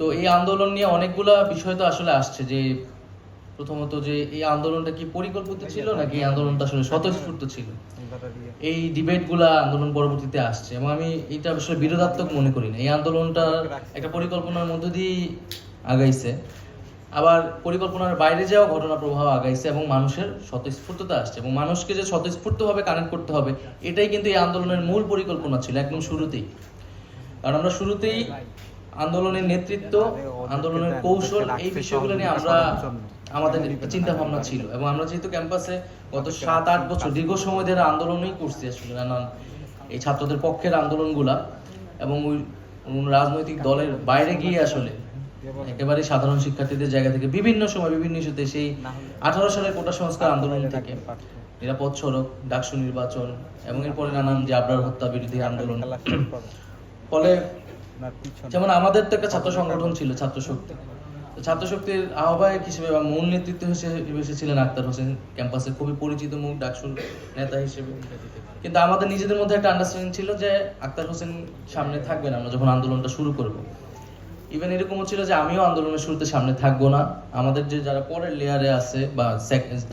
তো এই আন্দোলন নিয়ে অনেকগুলা বিষয় তো আসলে আসছে যে প্রথমত যে এই আন্দোলনটা কি পরিকল্পিত ছিল নাকি এই আন্দোলনটা আসলে স্বতঃস্ফূর্ত ছিল? এই ডিবেটগুলা আন্দোলন পরবর্তীতে আসছে এবং আমি এটা আসলে বিরোধাত্মক মনে করি না। এই আন্দোলনটা একটা পরিকল্পনার মধ্য দিয়েই আগাইছে। আবার পরিকল্পনার বাইরে যাওয়া ঘটনা প্রবাহ আগাইছে এবং মানুষের স্বতঃস্ফূর্ততা আসছে এবং মানুষকে যে স্বতঃস্ফূর্তভাবে কানেক্ট করতে হবে এটাই কিন্তু এই আন্দোলনের মূল পরিকল্পনা ছিল একদম শুরুতেই। কারণ আমরা শুরুতেই আন্দোলনের নেতৃত্ব আন্দোলনের কৌশল এই বিষয়গুলো নিয়ে আমরা আমাদের চিন্তা ভাবনা ছিল। এবং আমরা যেহেতু ক্যাম্পাসে গত সাত আট বছর দীর্ঘ সময় ধরে আন্দোলনই করছি আসলে নানান এই ছাত্রদের পক্ষের আন্দোলনগুলা এবং ওই রাজনৈতিক দলের বাইরে গিয়ে আসলে একেবারে সাধারণ শিক্ষার্থীদের জায়গা থেকে বিভিন্ন সময় বিভিন্ন ইস্যুতে সেই আঠারো সালের কোটা সংস্কার আন্দোলন থেকে নিরাপদ সড়ক ডাকসু নির্বাচন এবং এরপরে নানান যে আবরার হত্যা বিরোধী আন্দোলন। ফলে যেমন আমাদের তো একটা ছাত্র সংগঠন ছিল ছাত্র শক্তি। ছাত্র শক্তির আহ্বায়ক হিসেবে বা মূল নেতৃত্ব হিসেবে এসেছিলেন আক্তার হোসেন ক্যাম্পাসের খুবই পরিচিত মুখ ডাকসুর নেতা হিসেবে। কিন্তু আমাদের নিজেদের মধ্যে একটা আন্ডারস্ট্যান্ডিং ছিল যে আক্তার হোসেন সামনে থাকবেন আমরা যখন আন্দোলনটা শুরু করব। ইভেন এরকমও ছিল যে আমিও আন্দোলনের শুরুতে সামনে থাকব না। আমাদের যে যারা পরের লেয়ারে আছে বা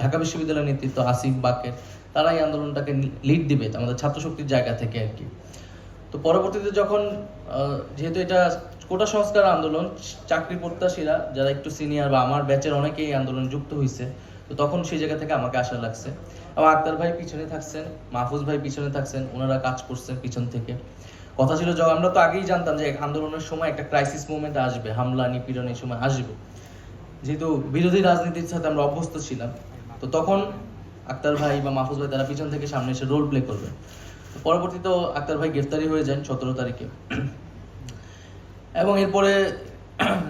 ঢাকা বিশ্ববিদ্যালয়ের নেতৃত্ব আসিফ বাকের তারা এই আন্দোলনটাকে লিড দিবে আমাদের ছাত্র শক্তির জায়গা থেকে আর কি। তো পরবর্তীতে যখন যেহেতু এটা কোটা সংস্কার আন্দোলন, চাকরি প্রত্যাশীরা, যারা একটু সিনিয়র বা আমার ব্যাচের অনেকেই আন্দোলনে যুক্ত হয়েছে তো তখন সেই জায়গা থেকে আমাকে আশা লাগছে। এবং আক্তার ভাই পিছনে থাকছেন, মাহফুজ ভাই পিছনে থাকছেন, ওনারা কাজ করছেন পিছন থেকে। কথা ছিল যখন, আমরা তো আগেই জানতাম যে আন্দোলনের সময় একটা ক্রাইসিস মুভমেন্ট আসবে, হামলা, নিপীড়ন এই সময় আসবে। যেহেতু বিরোধী রাজনীতির সাথে আমরা অভ্যস্ত ছিলাম, তো তখন আক্তার ভাই বা মাহফুজ ভাই তারা পিছন থেকে সামনে এসে রোল প্লে করবে। পরবর্তীতে আক্তার ভাই গ্রেফতারি হয়ে যান সতেরো তারিখে। এবং এরপরে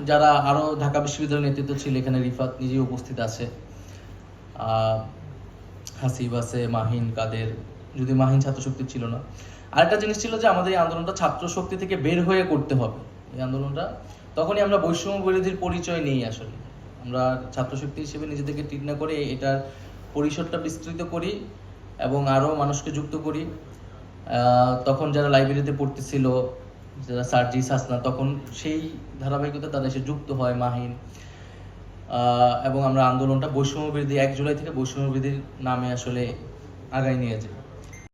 যারা আরও ঢাকা বিশ্ববিদ্যালয়ের নেতৃত্ব ছিল, এখানে রিফাত নিজেই উপস্থিত আছে। হাসিব আছে, মাহিন, কাদের যদি মাহিন ছাত্র শক্তি ছিল না। আরেকটা জিনিস ছিল যে আমাদের এই আন্দোলনটা ছাত্র শক্তি থেকে বের হয়ে করতে হবে। এই আন্দোলনটা তখনই আমরা বৈষম্য বিরোধীর পরিচয় নেই আসলে। আমরা ছাত্র শক্তি হিসেবে নিজেদেরকে ঠিক না করে এটার পরিসরটা বিস্তৃত করি এবং আরও মানুষকে যুক্ত করি। তখন যারা লাইব্রেরিতে পড়তেছিল, যারা সার্জি সাসনা তখন সেই ধারাবাহিকতা তাদের এসে যুক্ত হয় মাহিন। এবং আমরা আন্দোলনটা বৈষম্য বিরোধী এক জুলাই থেকে বৈষম্য বিরোধীর নামে আসলে আগায় নিয়ে যাই